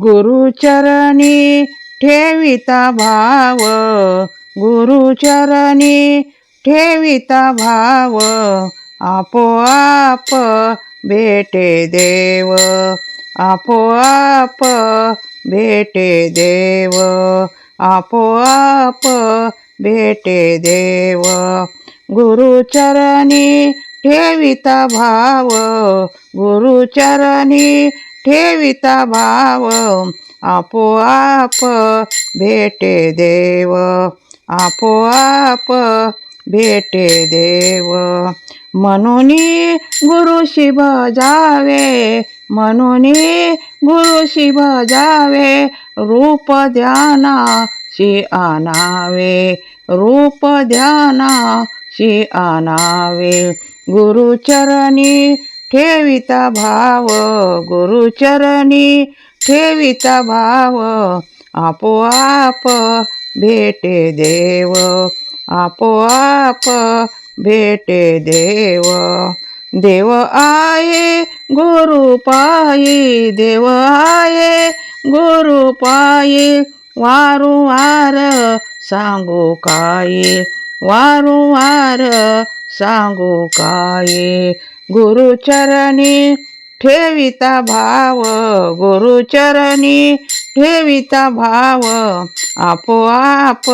गुरुचरणी ठेविता भाव गुरुचरणी ठेविता भाव आपोआप भेटे देव आपोआप भेटे देव आपोआप भेटे देव. गुरुचरणी ठेविता भाव गुरुचरणी ठेविता भाव आपोआप भेटे देव आपोआप भेटे देव. म्हणून गुरुशिभ जावे म्हणून गुरुशिभ जावे रूप ध्याना शि आणावे रूप ध्याना शि आणावे. गुरुचरणी ठेविता भाव गुरुचरणी ठेविता भाव आपोआप भेटे देव आपोआप भेटे देव. देव आहे गुरु पायी देव आहे गुरु पायी. वारुवार सांगू काय वारुवार सांगू काय? गुरुचरणी ठेविता भाव गुरुचरणी ठेविता भाव. आपोआप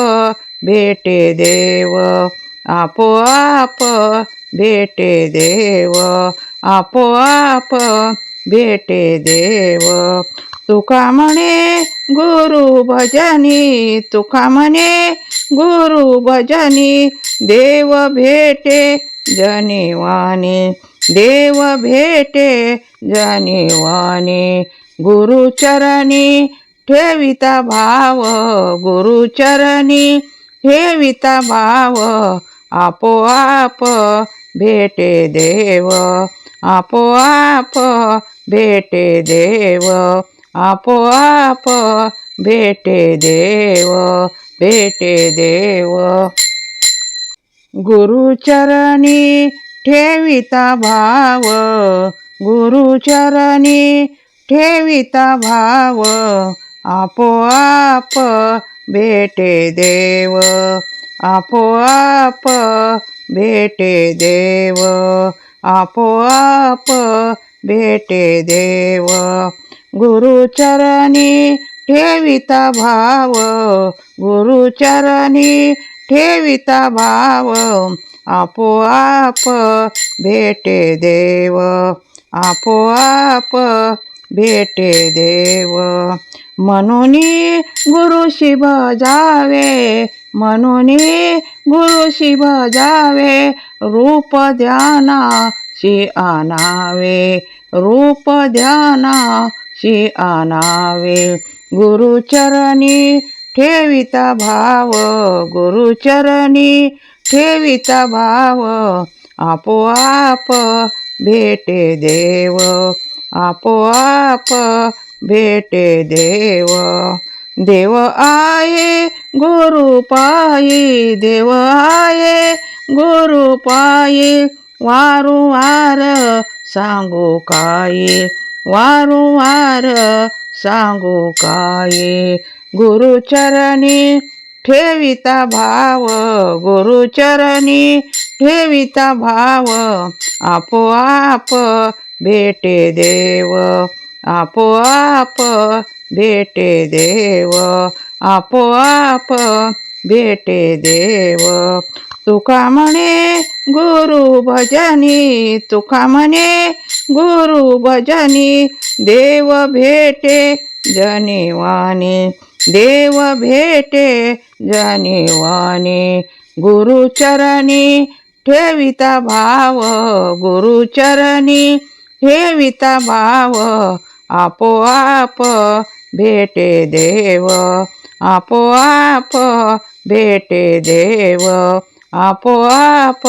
भेटे देव आपोआप भेटे देव आपोआप भेटे देव. तुका म्हणे गुरु भजनी तुका म्हणे गुरु भजनी देव भेटे जनिवानी देव भेटे जनिवानी गुरुचरणी ठेविता भाव गुरुचरणी ठेविता भाव आपोआप भेटे देव आपोआप भेटे देव आपोआप भेटे देव भेटे देव. गुरुचरणी ठेविता भाव गुरुचरणी ठेविता भाव आपोआप भेटे देव आपोआप भेटे देव आपोआप भेटे देव. गुरुचरणी ठेविता भाव. गुरुचरणी ठेविता भाव. आपोआप भेटे देव. आपोआप भेटे देव. म्हणून गुरुशी बजावे म्हणून गुरुशी बजावे रूप ध्याना शी आणावे रूप ध्याना शी आणावे गुरुचरणी ठेविता भाव गुरुचरणी ठेविता भाव. आपोआप भेटे देव आपोआप भेटे देव. देव आहे गुरु पायी देव आहे गुरु पायी वारंवार सांगू काय वारंवार सांगू काय गुरुचरणी ठेविता भाव गुरुचरणी ठेविता भाव आपोआप भेटे देव आपोआप भेटे देव आपोआप भेटे देव तुका म्हणे गुरु भजनी तुका म्हणे गुरु भजनी देव भेटे जनिवानी देव भेटे जनिवानी गुरुचरणी ठेविता भाव गुरुचरणी ठेविता भाव आपोआप भेटे देव आपोआप भेटे देव आपोआप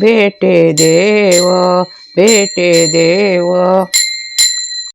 भेटे देव भेटे देव.